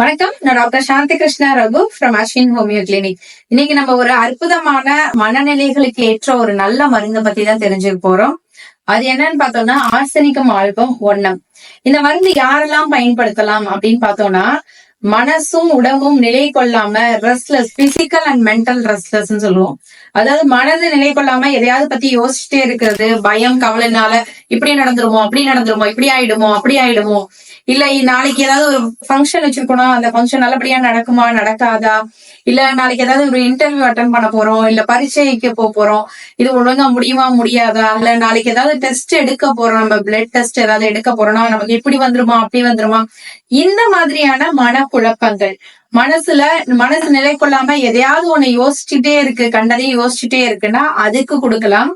வணக்கம். நான் doctor Shanthi Krishna Raghu from Ashwin homeo clinic இன்னைக்கு நம்ம ஒரு அற்புதமான மனநிலைகளுக்கு ஏற்ற ஒரு நல்ல மருந்தை பத்தி தான் தெரிஞ்சுக்க போறோம். அது என்னன்னு பார்த்தோம்னா ஆர்சனிக்கம் ஆல்பம் ஒன்னம் இந்த மருந்து யாரெல்லாம் பயன்படுத்தலாம் அப்படின்னு பார்த்தோம்னா மனசும் உடம்பும் நிலை கொள்ளாம restless physical and mental restless சொல்லுவோம். அதாவது மனது நிலை கொள்ளாம எதையாவது பத்தி யோசிச்சுட்டே இருக்கிறது பயம் கவலைனால இப்படி நடந்துருமோ அப்படி நடந்துருமோ இப்படி ஆயிடுமோ அப்படி ஆயிடுமோ இல்ல நாளைக்கு ஏதாவது ஒரு ஃபங்க்ஷன் வச்சிருக்கோம்னா அந்த ஃபங்க்ஷன் நல்லபடியா நடக்குமா நடக்காதா? இல்ல நாளைக்கு ஏதாவது ஒரு இன்டர்வியூ அட்டன் பண்ண போறோம் இல்ல பரீட்சைக்கு போக போறோம் இது ஒழுங்கா முடியுமா முடியாதா? இல்ல நாளைக்கு ஏதாவது டெஸ்ட் எடுக்க போறோம் நம்ம பிளட் டெஸ்ட் ஏதாவது எடுக்க போறோம்னா நமக்கு இப்படி வந்துருமா அப்படி வந்துருமா? இந்த மாதிரியான மனக்குழப்பங்கள். மனசுல மனசு நிலை கொள்ளாம எதையாவது ஒண்ணு யோசிச்சுட்டே இருக்கு கண்டதையும் யோசிச்சுட்டே இருக்குன்னா அதுக்கு கொடுக்கலாம்.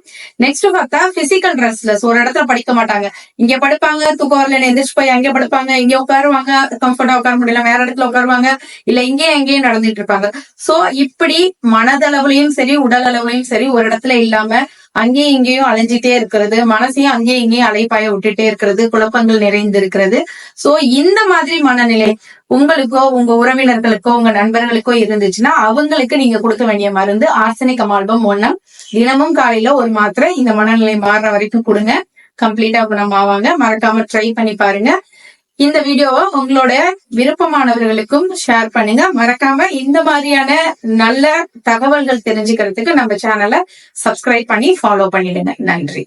நெக்ஸ்ட் பார்த்தா பிசிக்கல் ரெஸ்ட்லெஸ் ஒரு இடத்துல படிக்க மாட்டாங்க. இங்க படுப்பாங்க தூக்கம் வரல எந்திரிச்சு போய் அங்கே படுப்பாங்க இங்க உட்காருவாங்க கம்ஃபர்டா உட்கார முடியல வேற இடத்துல உட்காருவாங்க இல்ல இங்கேயும் எங்கேயும் நடந்துட்டு இருப்பாங்க. சோ இப்படி மனதளவுலயும் சரி உடல் அளவுலயும் சரி ஒரு இடத்துல இல்லாம அங்கேயும் இங்கேயும் அலைஞ்சிட்டே இருக்கிறது. மனசையும் அங்கேயும் இங்கேயும் அலைப்பாய விட்டுட்டே இருக்கிறது. குழப்பங்கள் நிறைந்து இருக்கிறது சோ இந்த மாதிரி மனநிலை உங்களுக்கோ உங்க உறவினர்களுக்கோ உங்க நண்பர்களுக்கோ இருந்துச்சுன்னா அவங்களுக்கு நீங்க கொடுக்க வேண்டிய மருந்து ஆர்சனிக் அமால்பம் ஒன்னம் தினமும் காலையில ஒரு மாத்திரை. இந்த மனநிலை மாறுற வரைக்கும் கொடுங்க. கம்ப்ளீட்டா குணம் ஆவாங்க மறக்காம ட்ரை பண்ணி பாருங்க. இந்த வீடியோவை உங்களோட விருப்பமானவர்களுக்கும் ஷேர் பண்ணுங்க. மறக்காம இந்த மாதிரியான நல்ல தகவல்கள் தெரிஞ்சுக்கிறதுக்கு நம்ம சேனலை சப்ஸ்கிரைப் பண்ணி ஃபாலோ பண்ணிடுங்க. நன்றி.